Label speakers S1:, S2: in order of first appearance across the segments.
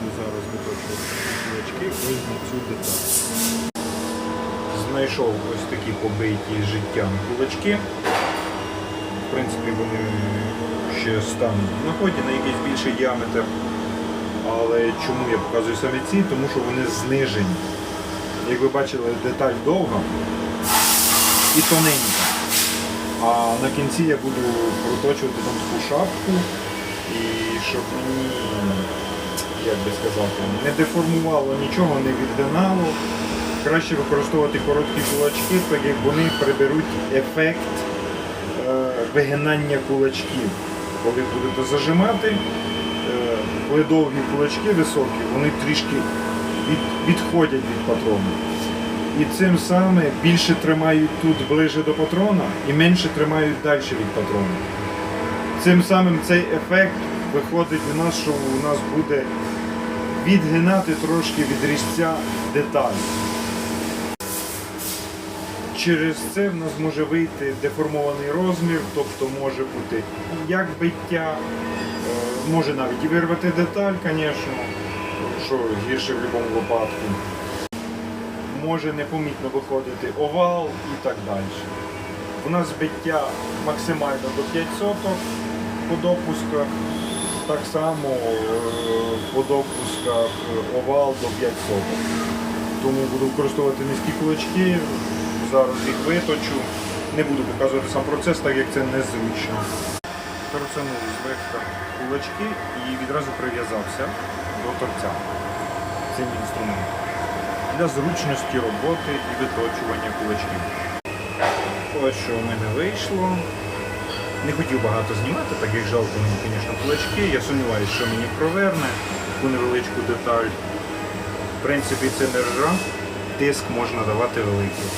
S1: буду зараз виточувати ось на цю деталь. Знайшов ось такі побиті життям кулачки. В принципі, вони ще стануть на ході на якийсь більший діаметр. Але чому я показую саме ці? Тому що вони знижені. Як ви бачили, деталь довга і тоненька. А на кінці я буду проточувати там таку шапку, і щоб мені, як би сказати, не деформувало нічого, не відгинало. Краще використовувати короткі кулачки, так як вони приберуть ефект е, вигинання кулачків. Коли будете зажимати, е, коли довгі кулачки високі, вони трішки від, відходять від патрону. І цим саме більше тримають тут ближе до патрона і менше тримають далі від патрона. Цим самим цей ефект виходить у нас, що у нас буде відгинати трошки від різця деталь. Через це в нас може вийти деформований розмір, тобто може бути як биття, е, може навіть вирвати деталь, звісно, що гірше в будь-якому випадку. Може непомітно виходити овал і так далі. У нас биття максимально до 5 соток по допусках, так само е, по допусках овал до 5 соток. Тому буду використовувати низькі кулачки, зараз їх виточу. Не буду показувати сам процес, так як це незручно. Торцанув зверху кулачки і відразу прив'язався до торця цим інструментом для зручності роботи і виточування кулачків. Ось що у мене вийшло. Не хотів багато знімати, так як жалко мені, звісно, кулачки. Я сумніваюся, що мені проверне таку невеличку деталь. В принципі, це не ржа, тиск можна давати великий.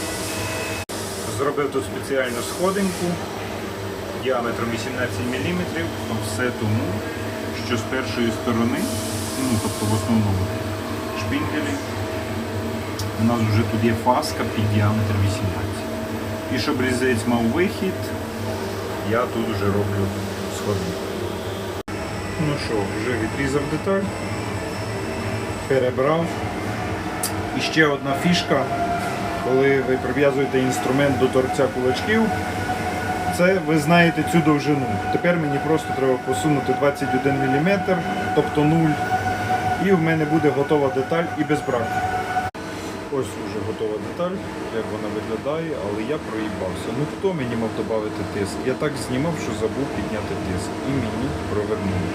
S1: Зробив тут спеціальну сходинку діаметром 18 мм, а все тому, що з першої сторони, ну тобто в основному шпінделі, у нас вже тут є фаска під діаметр 18. І щоб різець мав вихід, я тут вже роблю сходинку. Ну що, вже відрізав деталь, перебрав. І ще одна фішка, коли ви прив'язуєте інструмент до торця кулачків, це ви знаєте цю довжину. Тепер мені просто треба посунути 21 мм, тобто 0, і в мене буде готова деталь і без браку. Ось вже готова деталь, як вона виглядає, але я проїбався. Ну хто мені мав додати тиск? Я так знімав, що забув підняти тиск. І мені провернули.